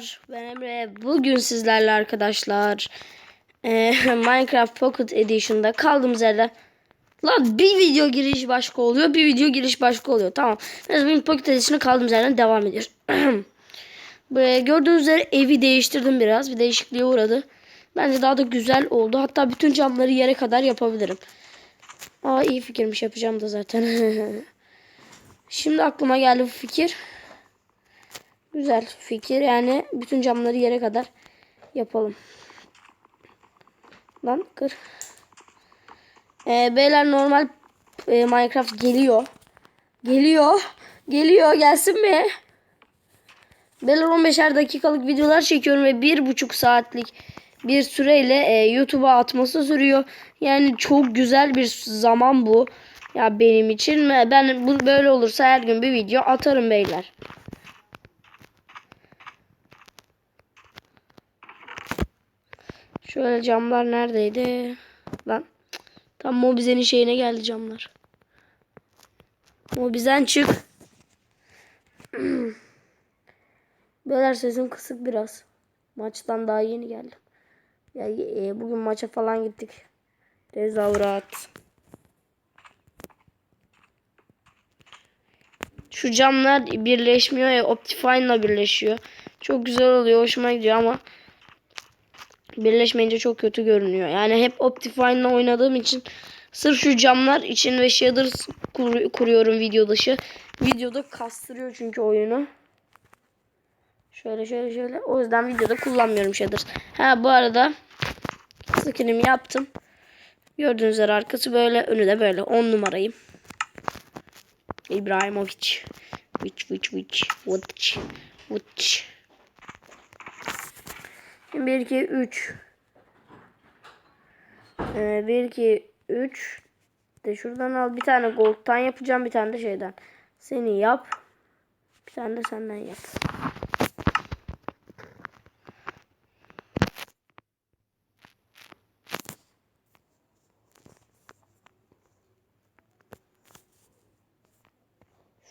Merhabalar ben Emre. Bugün sizlerle arkadaşlar eee, Minecraft Pocket Edition'da kaldığımız yerden Lan bir video giriş başka oluyor bir video giriş başka oluyor tamam. Biz bugün Pocket Edition'a kaldığımız yerden devam ediyoruz. Böyle gördüğünüz üzere evi değiştirdim biraz bir değişikliğe uğradı. Bence daha da güzel oldu hatta bütün camları yere kadar yapabilirim. Aa iyi fikirmiş yapacağım da zaten. Şimdi aklıma geldi bu fikir. Güzel fikir. Yani bütün camları yere kadar yapalım. Lan kır. Ee, beyler normal e, Minecraft geliyor. Geliyor. Geliyor. Gelsin mi? Beyler 15'er dakikalık videolar çekiyorum ve bir buçuk saatlik bir süreyle e, YouTube'a atması sürüyor. Yani çok güzel bir zaman bu. Ya benim için ben bu böyle olursa her gün bir video atarım beyler. Şöyle camlar neredeydi? Lan. Tam Mobizen'in şeyine geldi camlar. Mobizen çık. Beyler sesim kısık biraz. Maçtan daha yeni geldim. Ya e, bugün maça falan gittik. Tezahürat. Şu camlar birleşmiyor ya Optifine'la birleşiyor. Çok güzel oluyor, hoşuma gidiyor ama birleşmeyince çok kötü görünüyor. Yani hep Optifine'la oynadığım için sırf şu camlar için ve shaders kur kuruyorum video dışı. Videoda kastırıyor çünkü oyunu. Şöyle şöyle şöyle. O yüzden videoda kullanmıyorum shaders. Ha bu arada screen'imi yaptım. Gördüğünüz üzere arkası böyle, önü de böyle. 10 numarayım. İbrahimovic. Vic vic vic. Vic. Vic. Şimdi 1 2 3 ee, 1 2 3 de şuradan al bir tane gold'tan yapacağım bir tane de şeyden. Seni yap. Bir tane de senden yap.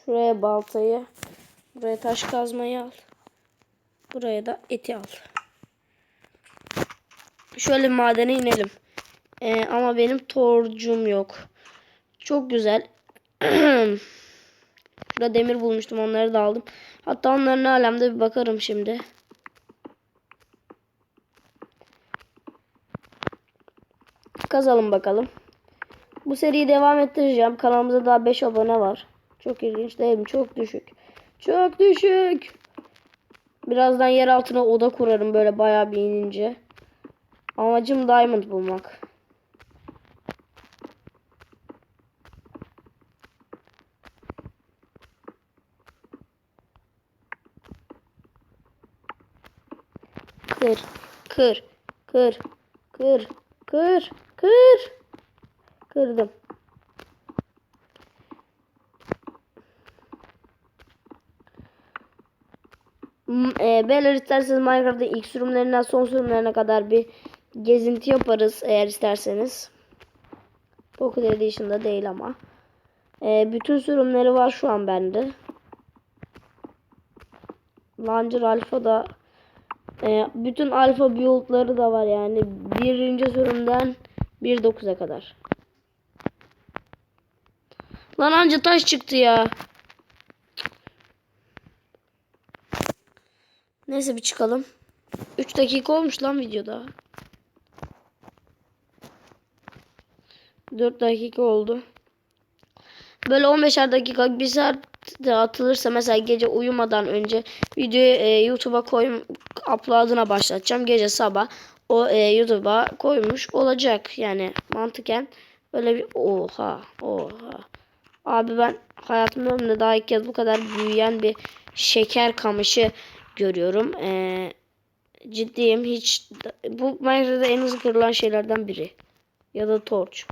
Şuraya baltayı, buraya taş kazmayı al. Buraya da eti al. Şöyle madene inelim. Ee, ama benim torcum yok. Çok güzel. Şurada demir bulmuştum. Onları da aldım. Hatta onların alemde bir bakarım şimdi. Kazalım bakalım. Bu seriyi devam ettireceğim. Kanalımızda daha 5 abone var. Çok ilginç değil mi? Çok düşük. Çok düşük. Birazdan yer altına oda kurarım böyle bayağı bir inince. Amacım diamond bulmak. Kır, kır, kır, kır, kır, kır. Kırdım. E, beyler isterseniz Minecraft'ta ilk sürümlerinden son sürümlerine kadar bir gezinti yaparız eğer isterseniz. Pocket Edition'da değil ama. E, bütün sürümleri var şu an bende. Launcher Alpha'da e, bütün alfa build'ları da var yani. Birinci sürümden 1.9'a kadar. Lan anca taş çıktı ya. Neyse bir çıkalım. 3 dakika olmuş lan videoda. 4 dakika oldu. Böyle 15'er dakika bir saat de atılırsa mesela gece uyumadan önce videoyu e, YouTube'a koyum upload'ına başlatacağım. Gece sabah o e, YouTube'a koymuş olacak. Yani mantıken böyle bir oha oha. Abi ben hayatımda ömrümde daha ilk kez bu kadar büyüyen bir şeker kamışı görüyorum. Ee, ciddiyim. Hiç bu Minecraft'da en hızlı kırılan şeylerden biri. Ya da torch.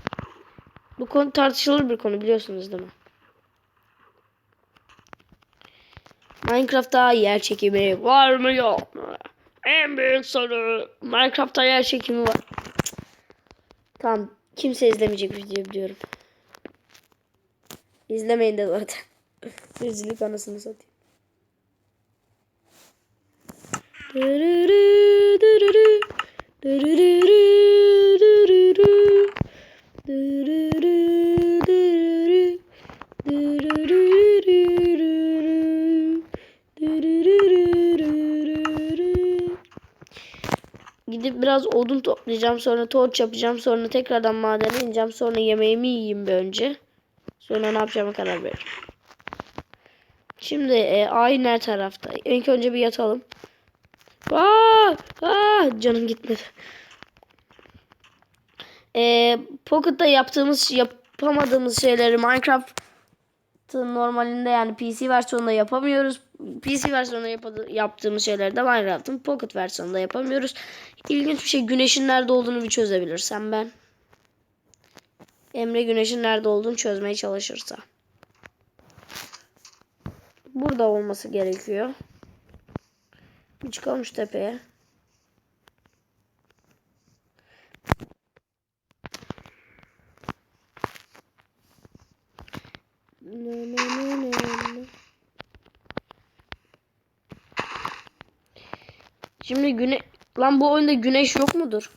Bu konu tartışılır bir konu biliyorsunuz değil mi? Minecraft'ta yer çekimi var mı yok mu? En büyük soru. Minecraft'ta yer çekimi var. Tamam. Kimse izlemeyecek video biliyorum. İzlemeyin de zaten. Rezillik anasını satayım. Dırırı, dırırı, dırırı, dırırı, dırırı, dırırı. Gidip biraz odun toplayacağım. Sonra torç yapacağım. Sonra tekrardan madene ineceğim. Sonra yemeğimi yiyeyim bir önce. Sonra ne yapacağıma karar veririm. Şimdi e, ay ne tarafta? İlk önce bir yatalım. Aa, aa, canım gitmedi. E, Pocket'ta yaptığımız yapamadığımız şeyleri Minecraft'ın normalinde yani PC versiyonunda yapamıyoruz. PC versiyonunda yap- yaptığımız şeyleri de Minecraft'ın Pocket versiyonunda yapamıyoruz. İlginç bir şey güneşin nerede olduğunu bir çözebilirsem ben. Emre güneşin nerede olduğunu çözmeye çalışırsa. Burada olması gerekiyor. Bir çıkalım şu tepeye. Ne, ne, ne, ne, ne. Şimdi güne lan bu oyunda güneş yok mudur?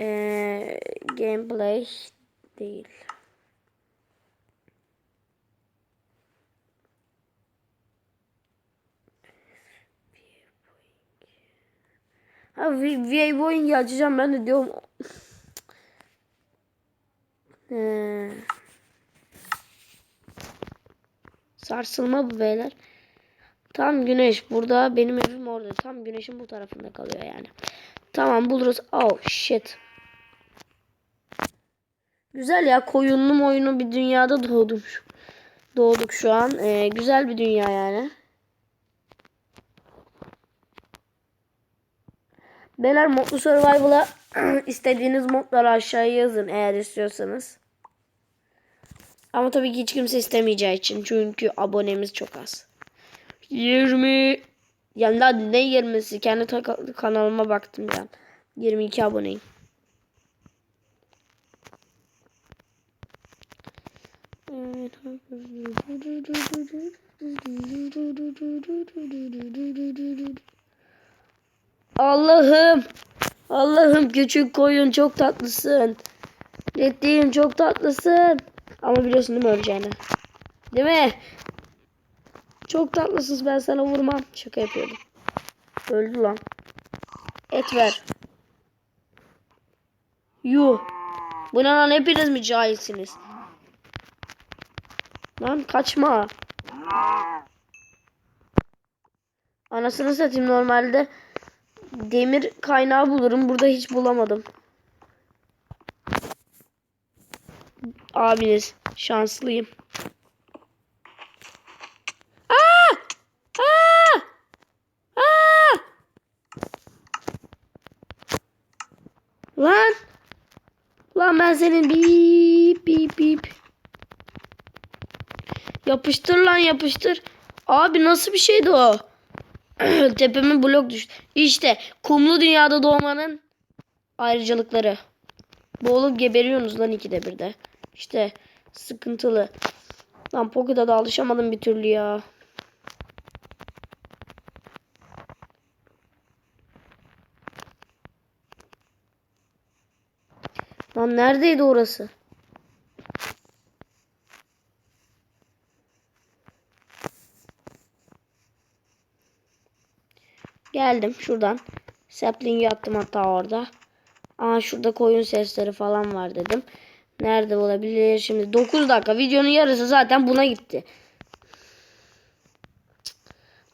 Ee, gameplay değil. Ha Waypoint açacağım ben de diyorum. Ee, sarsılma bu beyler. Tam güneş burada benim evim orada. Tam güneşin bu tarafında kalıyor yani. Tamam buluruz. Oh shit. Güzel ya koyunlu oyunu bir dünyada doğdum. Doğduk şu an. Ee, güzel bir dünya yani. Beyler modlu survival'a istediğiniz modları aşağıya yazın eğer istiyorsanız. Ama tabii ki hiç kimse istemeyeceği için. Çünkü abonemiz çok az. 20 yani daha ne 20'si kendi kanalıma baktım ya. 22 aboneyim. Allah'ım. Allah'ım küçük koyun çok tatlısın. Ciddiyim çok tatlısın. Ama biliyorsun değil mi öleceğini? Değil mi? Çok tatlısın ben sana vurmam. Şaka yapıyordum. Öldü lan. Et ver. Yuh. Bu ne lan hepiniz mi cahilsiniz? Lan kaçma. Anasını satayım normalde demir kaynağı bulurum. Burada hiç bulamadım. Abiniz şanslıyım. Aa! Aa! Aa! Lan! Lan ben senin bip bip bip. Yapıştır lan yapıştır. Abi nasıl bir şeydi o? Tepeme blok düştü. İşte kumlu dünyada doğmanın ayrıcalıkları. Boğulup geberiyorsunuz lan ikide birde. İşte sıkıntılı. Lan Pocket'a da alışamadım bir türlü ya. Lan neredeydi orası? Geldim şuradan. Sapling'i attım hatta orada. Aa şurada koyun sesleri falan var dedim. Nerede olabilir? Şimdi 9 dakika. Videonun yarısı zaten buna gitti.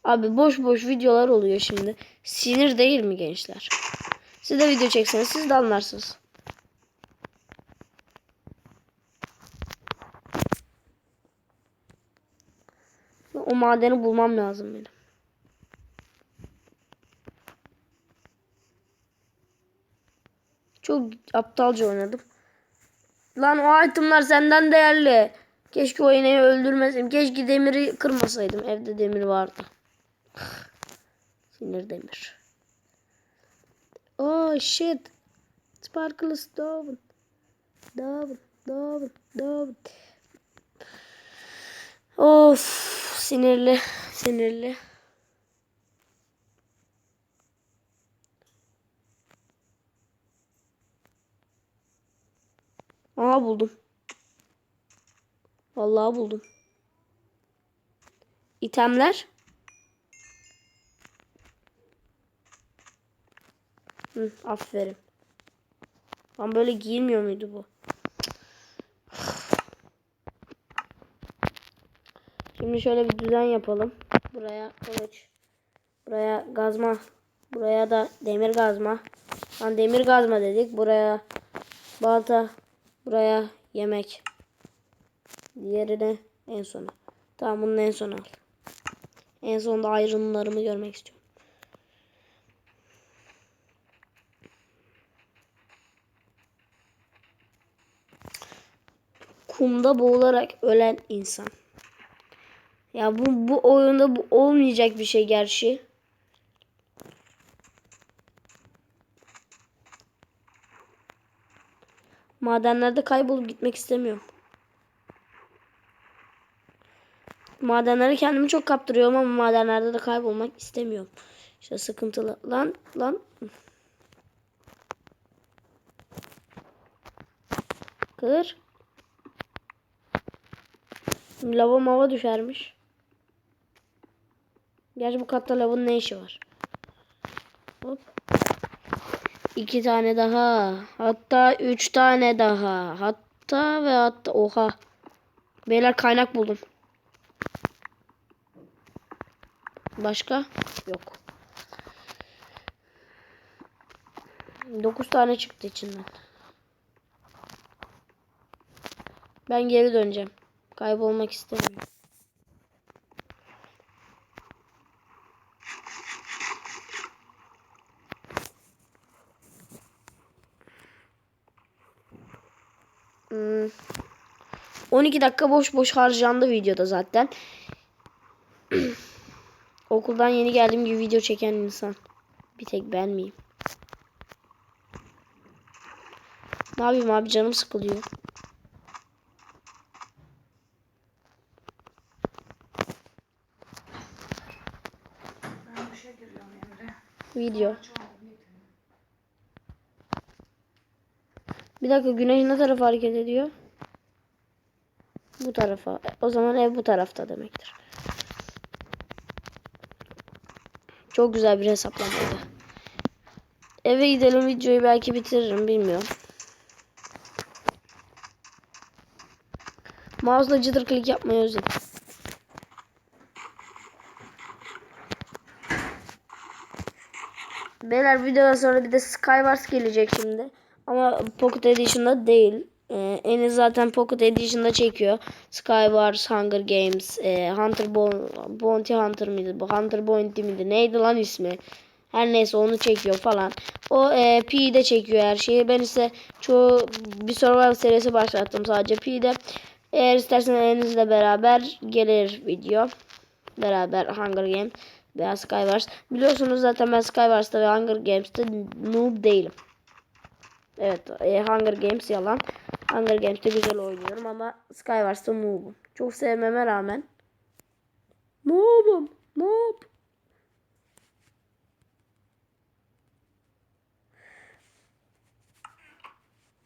Abi boş boş videolar oluyor şimdi. Sinir değil mi gençler? Siz de video çekseniz siz de anlarsınız. Madeni bulmam lazım benim. Çok aptalca oynadım. Lan o itemlar senden değerli. Keşke o ineği öldürmeseydim. Keşke demiri kırmasaydım. Evde demir vardı. Sinir demir. Oh shit. Sparkle stone. Down, down, down. Of sinirli, sinirli. Aa buldum. Vallahi buldum. İtemler. Hı, aferin. Ben böyle giyilmiyor muydu bu? Şimdi şöyle bir düzen yapalım. Buraya kılıç. Buraya gazma. Buraya da demir gazma. Lan demir gazma dedik. Buraya balta. Buraya yemek. Diğerini en sona. Tamam bunu en sona al. En sonunda ayrımlarımı görmek istiyorum. Kumda boğularak ölen insan. Ya bu bu oyunda bu olmayacak bir şey gerçi. Madenlerde kaybolup gitmek istemiyorum. Madenleri kendimi çok kaptırıyorum ama madenlerde de kaybolmak istemiyorum. İşte sıkıntılı. Lan lan. Kır. Lava mava düşermiş. Gerçi bu katta lavın ne işi var? Hop. İki tane daha. Hatta üç tane daha. Hatta ve hatta oha. Beyler kaynak buldum. Başka? Yok. Dokuz tane çıktı içinden. Ben geri döneceğim. Kaybolmak istemiyorum. 12 dakika boş boş harcandı videoda zaten. Okuldan yeni geldiğim gibi video çeken insan. Bir tek ben miyim? Ne yapayım abi canım sıkılıyor. Video. Bir dakika güneş ne tarafa hareket ediyor? Bu tarafa. O zaman ev bu tarafta demektir. Çok güzel bir hesaplamaydı. Eve gidelim videoyu belki bitiririm bilmiyorum. Mouse'la cıdır klik yapmayı özledim. Beyler videodan sonra bir de Skywars gelecek şimdi. Ama Pocket Edition'da değil. Ee, zaten Pocket Edition'da çekiyor. Skywars, Hunger Games, e, Hunter Bo Bounty Hunter mıydı? Hunter Bounty miydi? Neydi lan ismi? Her neyse onu çekiyor falan. O e, P'de çekiyor her şeyi. Ben ise çoğu bir survival serisi başlattım sadece P'de. Eğer isterseniz elinizle beraber gelir video. Beraber Hunger Games veya Skywars. Biliyorsunuz zaten ben Skywars'ta ve Hunger Games'te noob değilim. Evet e, Hunger Games yalan. Hunger Games'te güzel oynuyorum ama Skywars'ta noob'um. Çok sevmeme rağmen. Noob'um. Noob.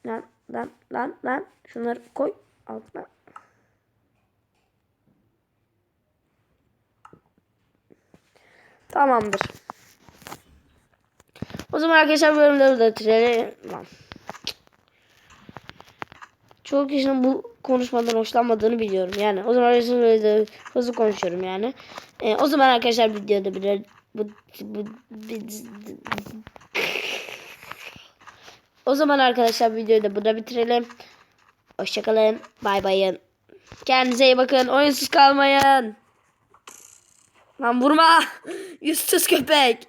Lan lan lan lan. Şunları koy altına. Tamamdır. O zaman arkadaşlar bu bölümde burada bitirelim. Çoğu kişinin bu konuşmadan hoşlanmadığını biliyorum. Yani o zaman arkadaşlar hızlı konuşuyorum yani. Ee, o zaman arkadaşlar videoda bir bu, bu, o zaman arkadaşlar videoyu da burada bitirelim. Hoşçakalın. Bay bayın. Kendinize iyi bakın. Oyunsuz kalmayın. Lan vurma. Yüzsüz köpek.